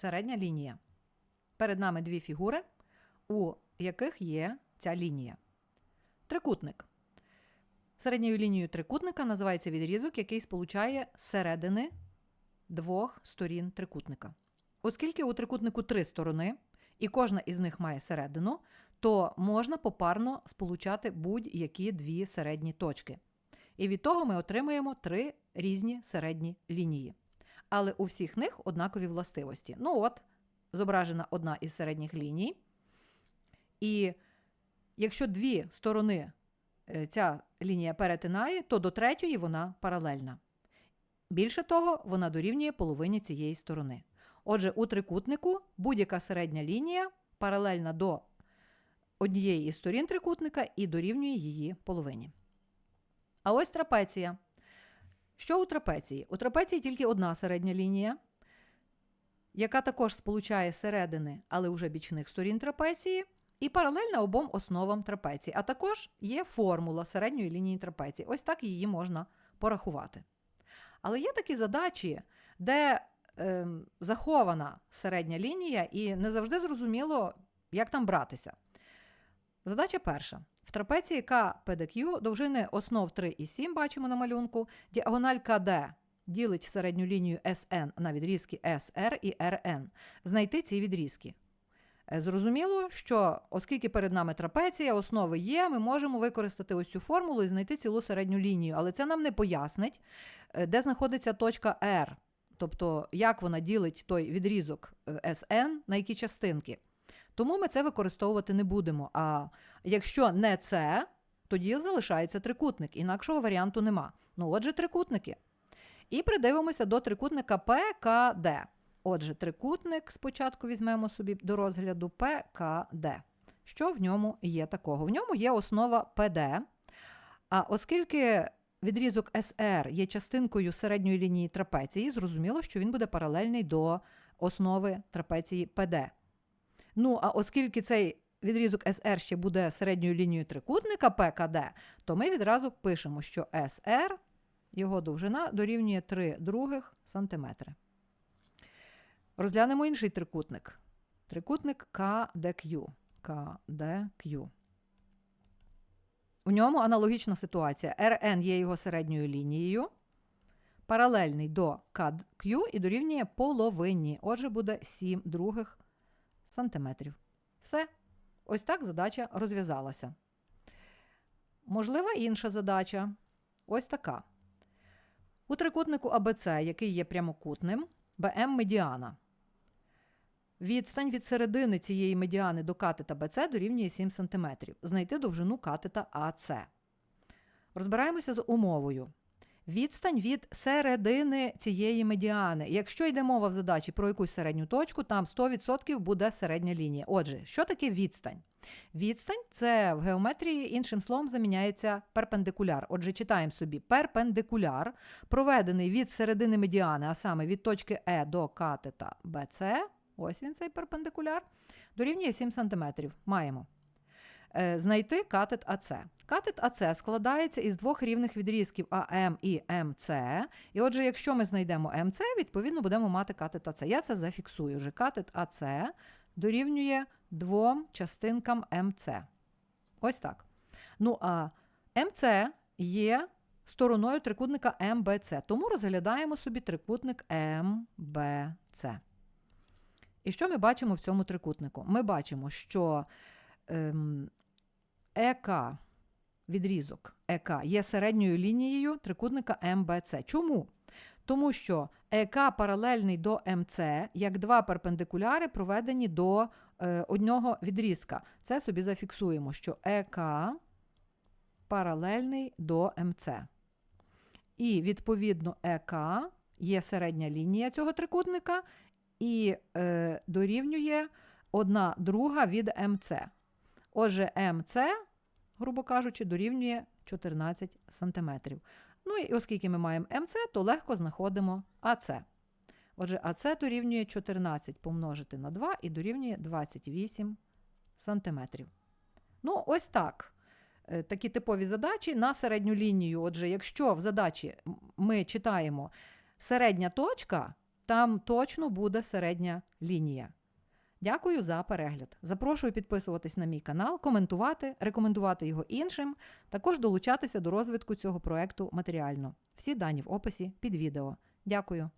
середня лінія. Перед нами дві фігури, у яких є ця лінія. Трикутник. Середньою лінією трикутника називається відрізок, який сполучає середини двох сторін трикутника. Оскільки у трикутнику три сторони, і кожна із них має середину, то можна попарно сполучати будь-які дві середні точки. І від того ми отримуємо три різні середні лінії. Але у всіх них однакові властивості. Ну от, зображена одна із середніх ліній. І якщо дві сторони е, ця лінія перетинає, то до третьої вона паралельна. Більше того, вона дорівнює половині цієї сторони. Отже, у трикутнику будь-яка середня лінія паралельна до однієї із сторін трикутника і дорівнює її половині. А ось трапеція. Що у трапеції? У трапеції тільки одна середня лінія, яка також сполучає середини, але вже бічних сторін трапеції, і паралельна обом основам трапеції. А також є формула середньої лінії трапеції. Ось так її можна порахувати. Але є такі задачі, де е, захована середня лінія, і не завжди зрозуміло, як там братися. Задача перша. В трапеції КПДQ довжини основ 3 і 7 бачимо на малюнку, діагональ КД ділить середню лінію СН на відрізки SR і RN. Знайти ці відрізки. Е, Зрозуміло, що оскільки перед нами трапеція, основи є, ми можемо використати ось цю формулу і знайти цілу середню лінію, але це нам не пояснить, е, де знаходиться точка R, тобто як вона ділить той відрізок е, SN на які частинки. Тому ми це використовувати не будемо. А якщо не це, тоді залишається трикутник, інакшого варіанту нема. Ну, отже, трикутники. І придивимося до трикутника ПКД. Отже, трикутник спочатку візьмемо собі до розгляду ПКД. Що в ньому є такого? В ньому є основа ПД. А оскільки відрізок СР є частинкою середньої лінії трапеції, зрозуміло, що він буде паралельний до основи трапеції ПД. Ну, а оскільки цей відрізок СР ще буде середньою лінією трикутника ПКД, то ми відразу пишемо, що СР, його довжина дорівнює 3 других сантиметри. Розглянемо інший трикутник. Трикутник КДQ. КДQ. У ньому аналогічна ситуація. РН є його середньою лінією, паралельний до КQ і дорівнює половині. Отже, буде 7 других сантиметрів. Все. Ось так задача розв'язалася. Можлива інша задача. Ось така. У трикутнику АБЦ, який є прямокутним, БМ медіана. Відстань від середини цієї медіани до катета БЦ дорівнює 7 см. Знайти довжину катета АЦ. Розбираємося з умовою. Відстань від середини цієї медіани. Якщо йде мова в задачі про якусь середню точку, там 100% буде середня лінія. Отже, що таке відстань? Відстань це в геометрії іншим словом заміняється перпендикуляр. Отже, читаємо собі перпендикуляр, проведений від середини медіани, а саме від точки Е до катета БЦ. Ось він цей перпендикуляр, дорівнює 7 см. Маємо. Е, Знайти катет АЦ. Катет АЦ складається із двох рівних відрізків АМ і МЦ. І отже, якщо ми знайдемо МЦ, відповідно будемо мати катет АЦ. Я це зафіксую. Вже катет АЦ дорівнює двом частинкам МЦ. Ось так. Ну а МЦ є стороною трикутника МБЦ. Тому розглядаємо собі трикутник МБЦ. І що ми бачимо в цьому трикутнику? Ми бачимо, що ем, ЕК, відрізок ЕК є середньою лінією трикутника МБЦ. Чому? Тому що ЕК паралельний до МЦ, як два перпендикуляри, проведені до е, одного відрізка. Це собі зафіксуємо, що ЕК паралельний до МЦ. І, відповідно, ЕК є середня лінія цього трикутника і е, дорівнює одна друга від МЦ. Отже, МЦ, грубо кажучи, дорівнює 14 см. Ну і оскільки ми маємо МЦ, то легко знаходимо АЦ. Отже, АЦ дорівнює 14 помножити на 2 і дорівнює 28 см. Ну, ось так. Е, Такі типові задачі на середню лінію. Отже, якщо в задачі ми читаємо середня точка, там точно буде середня лінія. Дякую за перегляд. Запрошую підписуватись на мій канал, коментувати, рекомендувати його іншим, також долучатися до розвитку цього проекту матеріально. Всі дані в описі під відео. Дякую.